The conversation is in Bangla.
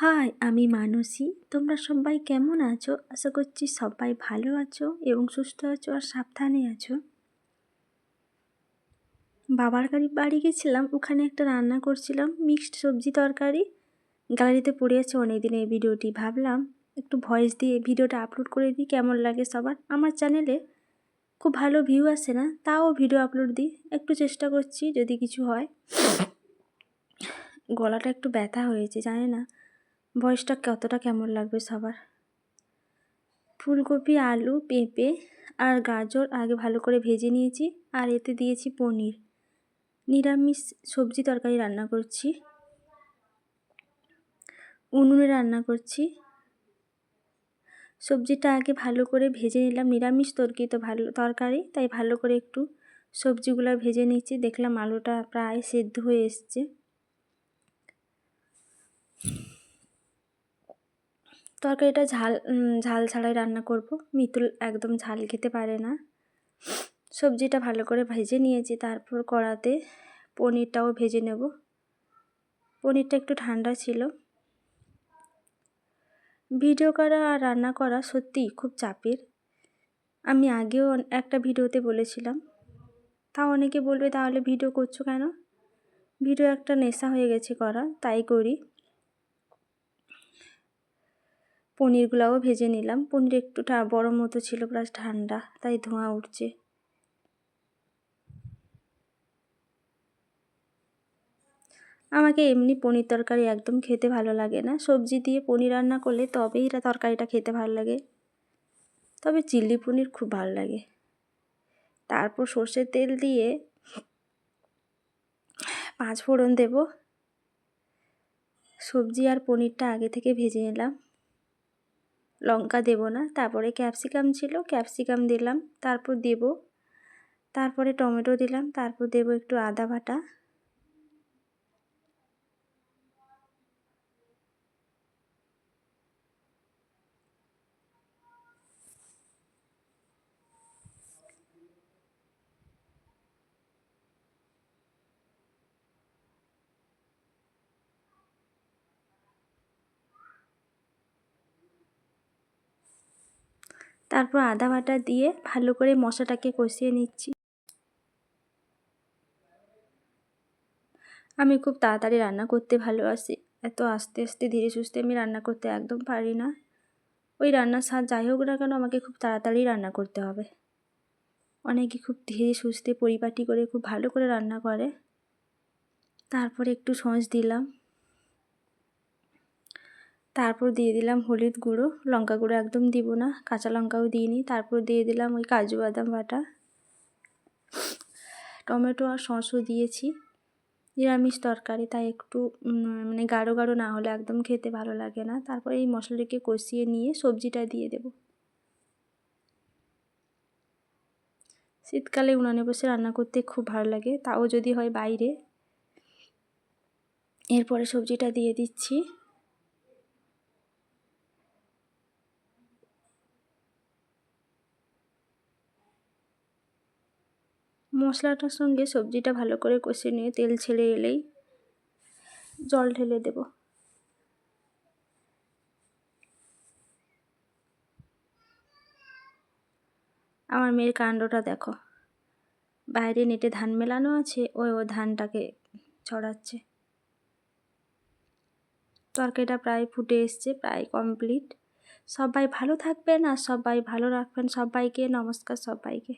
হাই, আমি মানসী। তোমরা সবাই কেমন আছো? আশা করছি সবাই ভালো আছো এবং সুস্থ আছো আর সাবধানে আছো। বাবার গাড়ি, বাড়ি গেছিলাম, ওখানে একটা রান্না করছিলাম, মিক্সড সবজি তরকারি। গ্যালারিতে পড়ে আছে অনেকদিন এই ভিডিওটি, ভাবলাম একটু ভয়েস দিয়ে ভিডিওটা আপলোড করে দিই, কেমন লাগে সবার? আমার চ্যানেলে খুব ভালো ভিউ আসে না, তাও ভিডিও আপলোড দিই। একটু চেষ্টা করছি যদি কিছু হয়। গলাটা একটু ব্যথা হয়েছে, জানে না। ভয়েসটা কতটা কেমন লাগবে সবার? ফুলকপি, আলু, পেঁপে আর গাজর আগে ভালো করে ভেজে নিয়েছি আর এতে দিয়েছি পনির। নিরামিষ সবজি তরকারি রান্না করছি। উনুনে রান্না করছি। সবজিটা আগে ভালো করে ভেজে নিলাম। নিরামিষ তরকি তো ভালো, তরকারি, তাই ভালো করে একটু সবজিগুলো ভেজে নিচ্ছি দেখলাম আলুটা প্রায় সেদ্ধ হয়ে এসছে। তরকারিটা ঝাল ঝাল ছাড়াই রান্না করব। মিতুল একদম ঝাল খেতে পারে না। সবজিটা ভালো করে ভেজে নিয়েছি। তারপর কড়াতে পনিরটাও ভেজে নেব। পনিরটা একটু ঠান্ডা ছিল। ভিডিও করা আর রান্না করা সত্যিই খুব চাপের। আমি আগেও একটা ভিডিওতে বলেছিলাম। তা অনেকে বলবে, তাহলে ভিডিও করছ কেন? ভিডিও একটা নেশা হয়ে গেছে করা। তাই করি। পনিরগুলাও ভেজে নিলাম। পনির একটু বড় মতো ছিল প্লাস ঠান্ডা, তাই ধোঁয়া উঠছে। আমাকে এমনি পনির তরকারি একদম খেতে ভালো লাগে না। সবজি দিয়ে পনির রান্না করলে তবেই তরকারিটা খেতে ভালো লাগে। তবে চিলি পনির খুব ভালো লাগে। তারপর সর্ষের তেল দিয়ে পাঁচ ফোড়ন দেব। সবজি আর পনিরটা আগে থেকে ভেজে নিলাম। লঙ্কা দেব না। তারপরে ক্যাপসিকাম ছিল, ক্যাপসিকাম দিলাম, তারপর দেব। তারপরে টমেটো দিলাম, তারপর দেব একটু আদা বাটা। তারপর আদা বাটা দিয়ে ভালো করে মশলাটাকে কষিয়ে নিচ্ছি। আমি খুব তাড়াতাড়ি রান্না করতে ভালোবাসি। এত আস্তে আস্তে ধীরে সুস্থে আমি রান্না করতে একদম পারি না। ওই রান্নার স্বাদ যাই হোক না কেন আমাকে খুব তাড়াতাড়ি রান্না করতে হবে। অনেকে খুব ধীরে সুস্থে পরিপাটি করে খুব ভালো করে রান্না করে। তারপরে একটু সস দিলাম। তারপর দিয়ে দিলাম হলুদ গুঁড়ো, লঙ্কা গুঁড়ো একদম দিব না, কাঁচা লঙ্কাও দিইনি। তারপর দিয়ে দিলাম ওই কাজু বাদাম বাটা। টমেটো আর সসও দিয়েছি। নিরামিষ তরকারি, তাই একটু মানে গাঢ় গাঢ় না হলে একদম খেতে ভালো লাগে না। তারপরে এই মশলাটাকে কষিয়ে নিয়ে সবজিটা দিয়ে দেব। শীতকালে উনানে বসে রান্না করতে খুব ভালো লাগে, তাও যদি হয় বাইরে। এরপরে সবজিটা দিয়ে দিচ্ছি। মশলাটার সঙ্গে সবজিটা ভালো করে কষে নিয়ে তেল ছেড়ে এলেই জল ঢেলে দেব। আমার মেয়ের কাণ্ডটা দেখো। বাইরে নেটে ধান মেলানো আছে ওই ও ধানটাকে ছড়াচ্ছে। তরকারিটা প্রায় ফুটে এসছে, প্রায় কমপ্লিট সবাই ভালো থাকবেন আর সবাই ভালো রাখবেন। সবাইকে নমস্কার সবাইকে।